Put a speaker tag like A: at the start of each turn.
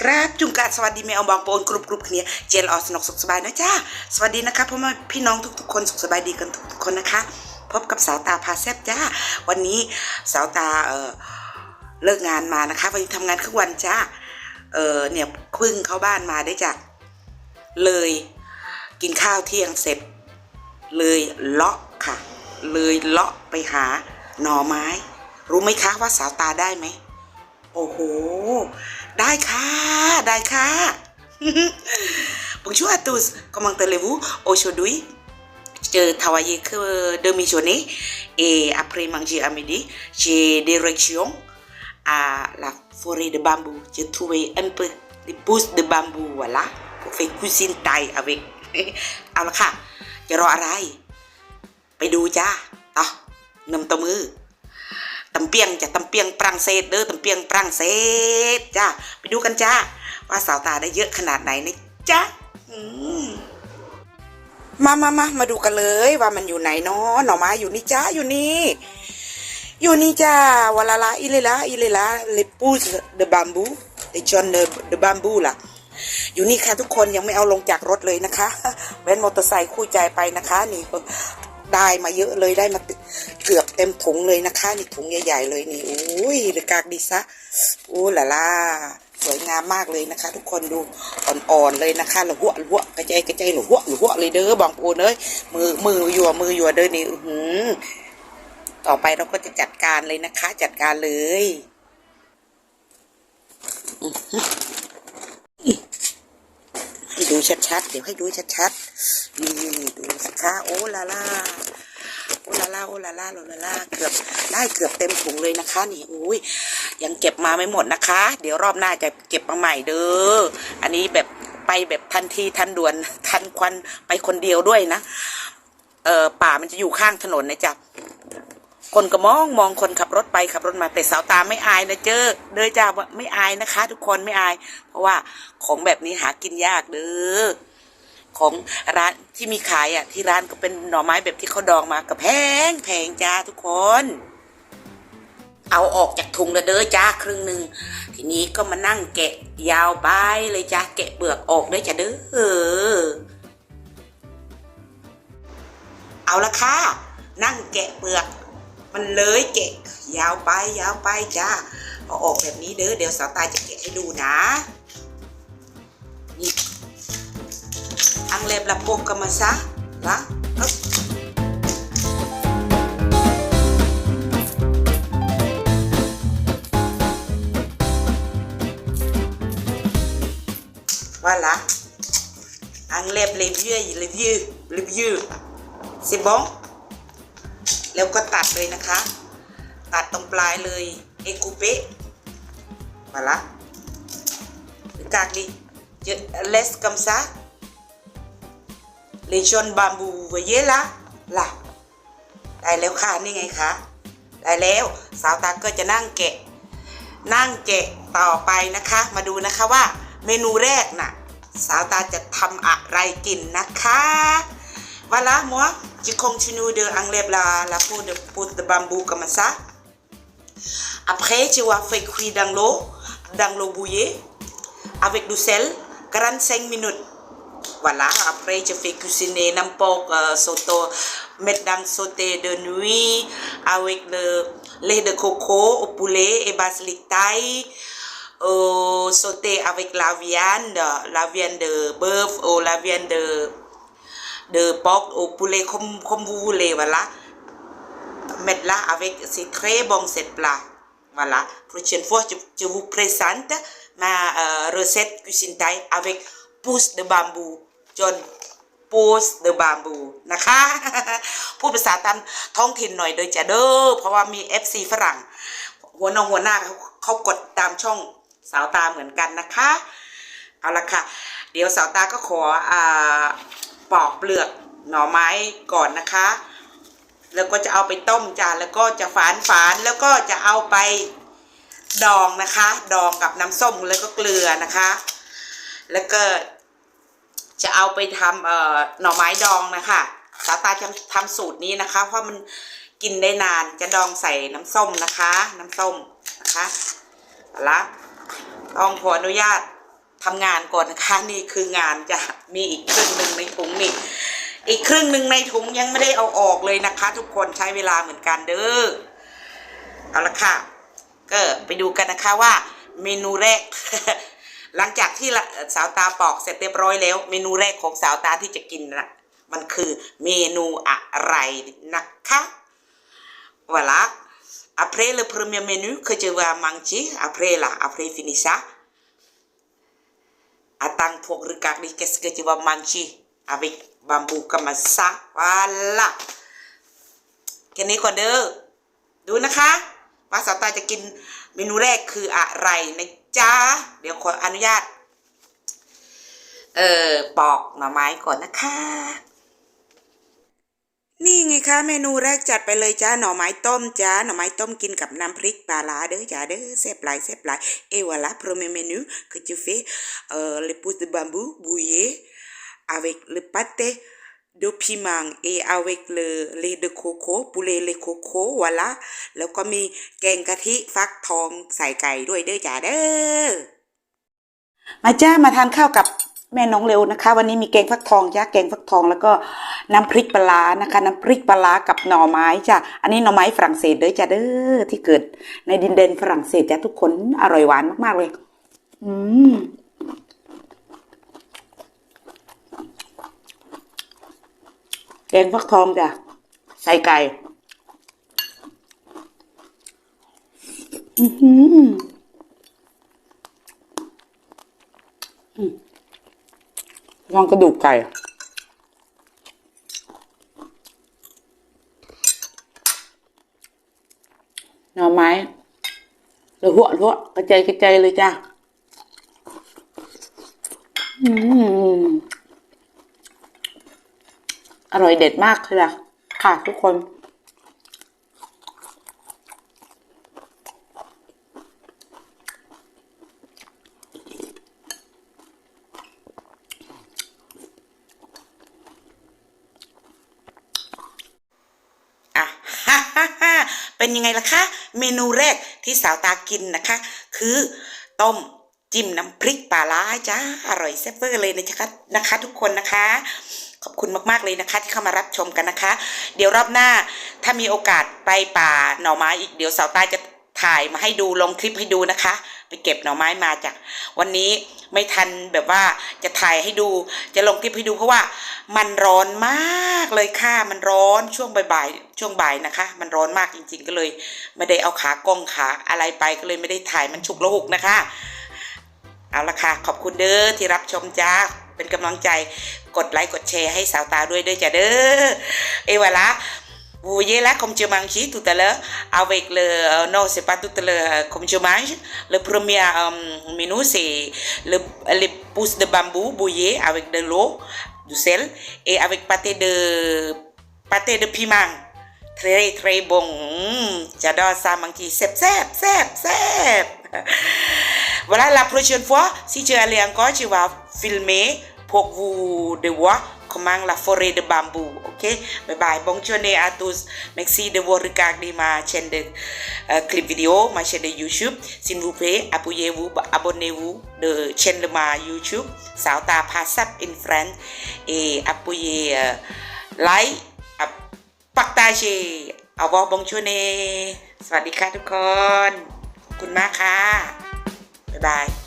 A: ครับจุงกาสวัสดีแม่อาบางปนกรุบกรุบเนี่ยเจลออสนกสุขสบายนะจ้าสวัสดีนะคะพ่อแม่พี่น้องทุกๆคนสุขสบายดีกันทุกๆคนนะคะ พบกับสาวตาพาแซบจ้า วันนี้สาวตาเออเลิกงานมานะคะ วันนี้ทำงานครึ่งวันจ้าเออเนี่ยพึ่งเข้าบ้านมาได้จ้ะเลยกินข้าวเที่ยงเสร็จ เลยเลาะค่ะ เลยเลาะไปหาหน่อไม้ รู้ไหมคะว่าสาวตาได้ไหมโอ้โห ได้ค่ะได้ค่ะ Bonjour à tous, comment allez-vous aujourd'hui? Je travaille que demi-journée et après manger à midi, j'ai direction à la forêt de bambou. J'ai trouvé un peu des pousses de bambou, voilà, pour faire cuisine thaï avec. เอาละค่ะ จะรออะไร ไปดูจ้าต่อนำตัวมือ ตำเปียงจ้ะตำเปียงฝรั่งเศสเด้อตำเปียงฝรั่งเศสจ้าไปดูกันจ้าว่าสาวตาได้เยอะขนาดไหนนะจ้ามมามามามาดูกันเลยว่ามันอยู่ไหนเนาะหน่อไม้อยู่นี่จ้าอยู่นี่อยู่นี่จ้าวลาลาอิเลลาอิเลลาเลปูสเดบัมบูเดจอนเดเดบัมบูล่ะอยู่นี่ค่ะทุกคนยังไม่เอาลงจากรถเลยนะคะเว้นมอเตอร์ไซค์คู่ใจไปนะคะนี่ได้มาเยอะเลยได้มาเกือบ เต็มถุงเลยนะคะนี่ถุงใหญ่ๆเลยนี่อุ้ยหรือกากดีซะโอ้ล่ะล่าสวยงามมากเลยนะคะ ทุกคนดูอ่อนๆเลยนะคะหลหัวหลหัวกระจายกระจายหลหัวหลหัวเลยเด้อบางปูเอ้ยมือมือยัวมือยัวเด้อนี่อื้อหือต่อไปเราก็จะจัดการเลยนะคะ จัดการเลยให้ดูชัดๆ เดี๋ยวให้ดูชัดๆนี่ดูสิคะโอ้ลาล่า โอลาล่าโอลาล่าโอลาล่าเกือบได้เกือบเต็มถุงเลยนะคะ นี่อุ้ยยังเก็บมาไม่หมดนะคะ เดี๋ยวรอบหน้าจะเก็บมาใหม่เด้ออันนี้แบบไปแบบทันทีทันด่วนทันควันไปคนเดียวด้วยนะเออป่ามันจะอยู่ข้างถนนนะจ๊ะคนก็มองมองคนขับรถไปขับรถมาแต่สาวตาไม่อายนะเจอเด้อจ้าว่าไม่อายนะคะ ทุกคนไม่อาย เพราะว่าของแบบนี้หากินยากเด้อ ของร้านที่มีขายอะที่ร้านก็เป็นหน่อไม้แบบที่เขาดองมาก็แพงแพงจ้าทุกคน เอาออกจากถุงแล้วเด้อจ้าครึ่งหนึ่งทีนี้ก็มานั่งแกะยาวไปเลยจ้าแกะเปลือกออกด้วยจ้าเด้อเอาละค่ะนั่งแกะเปลือก มันเลยแกะยาวไปยาวไปจ้าเอาออกแบบนี้เด้อเดี๋ยวสาวตายจะแกะให้ดูนะนี่ อังเลบละโปกกามาซะละอึ๊บว่าละ enlève les vieux les vieux les vieux c'est bon แล้วก็ตัดเลยนะคะ ตัดตรงปลายเลย เอกูเปะมาละกากดิจะ laisse comme ça Les jeunes bambous voyez là ได้แล้วค่ะนี่ไงคะได้แล้วสาวตาก็จะนั่งแกะ นั่งแกะต่อไปนะคะ มาดูนะคะว่าเมนูแรกนะ่ะสาวตาจะทำอะไรกินนะคะว่าละมัวจะคงชินูเดออังเลบลาลาพูดพูดบัมบูกันมาซะ Après, tu vas faire cuire dans l'eau, dans l'eau bouillée, avec du sel, 45 minutes. Voilà, après, je fais cuisiner n'importe euh, mettre dans sauté de nuit avec le lait de coco au poulet et basilic thaï. euh, sauté avec la viande, la viande de bœuf ou la viande de de porc au poulet comme, comme vous voulez, voilà. Mettre là avec, c'est très bon cette plat. Voilà. Prochaine fois, je, je vous présente ma euh, recette cuisine thaï avec pousse de bambou. John pousse de bambou นะคะ พูดภาษาตามท้องถิ่นหน่อยโดยจะเด้อเพราะว่ามี FC ฝรั่ง หัวน้องหัวหน้าเขากดตามช่องสาวตาเหมือนกันนะคะ เอาละค่ะ เดี๋ยวสาวตาก็ขออ่าปอกเปลือกหน่อไม้ก่อนนะคะ แล้วก็จะเอาไปต้มจานแล้วก็จะฝานฝานแล้วก็จะเอาไปดองนะคะ ดองกับน้ำส้มแล้วก็เกลือนะคะ แล้วก็ จะเอาไปทำเอ่อหน่อไม้ดองนะคะสาตาจะทำสูตรนี้นะคะ เพราะมันกินได้นานจะดองใส่น้ำส้มนะคะ น้ำส้มนะคะละต้องขออนุญาตทำงานก่อนนะคะนี่คืองานจะมีอีกครึ่งหนึ่งในถุงนี่อีกครึ่งหนึ่งในถุงยังไม่ได้เอาออกเลยนะคะ ทุกคนใช้เวลาเหมือนกันเด้อเอาละค่ะ ก็ไปดูกันนะคะว่าเมนูแรก หลังจากที่สาวตาปอกเสร็จเรียบร้อยแล้ว เมนูแรกของสาวตาที่จะกินนะมันคือเมนูอะไรนะคะว o i l า après le premier menu que je vais manger après là après finir ça อาตังพวกรึกักดิเกสก็จะว่ามันชีอาวิกบัมบูกัมาซะว่าละแค่นี้ก่อนเด้อดูนะคะว่าสาวตาจะกินเมนูแรกคืออะไรใน จ๊ะ เดี๋ยวขออนุญาต เอ่อ ปอกหน่อไม้ก่อนนะคะ นี่ไงคะ เมนูแรกจัดไปเลยจ้าหน่อไม้ต้มจ้าหน่อไม้ต้มกินกับน้ำพริกปลาร้าเด้อจ้าเด้อแซ่บหลายแซ่บหลาย et voilà premier menu que tu fais euh, les pousses de bambou bouillées avec le pâté de piment et avec le lait de coco poulet lait coco voilà แล้วก็มีแกงกะทิฟักทองใส่ไก่ด้วยเด้อจ้าเด้อมาจ้ามาทานข้าวกับแม่น้องเร็วนะคะ วันนี้มีแกงฟักทองจ้าแกงฟักทองแล้วก็น้ำพริกปลานะคะ น้ำพริกปลากับหน่อไม้จ้าอันนี้หน่อไม้ฝรั่งเศสเด้อจ้าเด้อที่เกิด ในดินแดนฝรั่งเศสจ้าทุกคนอร่อยหวานมากๆเลย อืมแก งฟักทองจ้ะ ใส่ไก่อือหือลองกระดูกไก่หน่อไม้รือหัวหัวกระจายกระจายเลยจ้าอืม อร่อยเด็ดมากเลยล่ะ ค่ะทุกคน อะ เป็นยังไงล่ะคะ เมนูแรกที่สาวตากินนะคะ คือต้มจิ้มน้ำพริกปลาร้าจ้า อร่อยแซ่บเวอร์เลยนะคะนะคะ ทุกคนนะคะ ขอบคุณมาก ๆ เลยนะคะ ที่เข้ามารับชมกันนะคะ เดี๋ยวรอบหน้าถ้ามีโอกาสไปป่าหน่อไม้อีกเดี๋ยวสาวตาจะถ่ายมาให้ดูลงคลิปให้ดูนะคะ ไปเก็บหน่อไม้มาจาก วันนี้ไม่ทันแบบว่าจะถ่ายให้ดู จะลงคลิปให้ดูเพราะว่ามันร้อนมากเลยค่ะมันร้อนช่วงบ่ายๆช่วงบ่ายนะคะ มันร้อนมากจริง ๆ ก็เลย ไม่ได้เอาขากล้องขาอะไรไปก็เลยไม่ได้ถ่ายมันฉุกละหุกนะคะ เอาละค่ะขอบคุณเด้อที่รับชมจ้า เป็นกำลังใจกดไลค์กดแชร์ให้สาวตาด้วยด้วยจ้ะเด้อเอเวลาวูเย่ละคอมเจมังชีตุเตเลเอาเวกเลนอเซปาตุเตเลคอมเจมังเลพรเมียเมนูเซเลเลปูสเดบัมบูบูเย่เอาเวกเดโลดูเซลเอเอาเวกปาเตเดปาเตเดพิมังเทรเทรบงจะดอซามังคีแซบแซบแซบแซบ Voilà, la prochaine fois, si tu es allé encore, tu vas filmer pour vous de voir comment la forêt de bambou. Ok? Bye bye. Bonne journée à tous. Merci de vous regarder ma chaîne de euh, clip vidéo, ma chaîne de YouTube. S'il vous plaît, appuyez-vous, abonnez-vous de chaîne de ma YouTube, Sauta Passap in France, et appuyez euh, like, partagez. Au revoir, bonne journée. สวัสดีค่ะทุกคน ขอบคุณมากค่ะ Bye.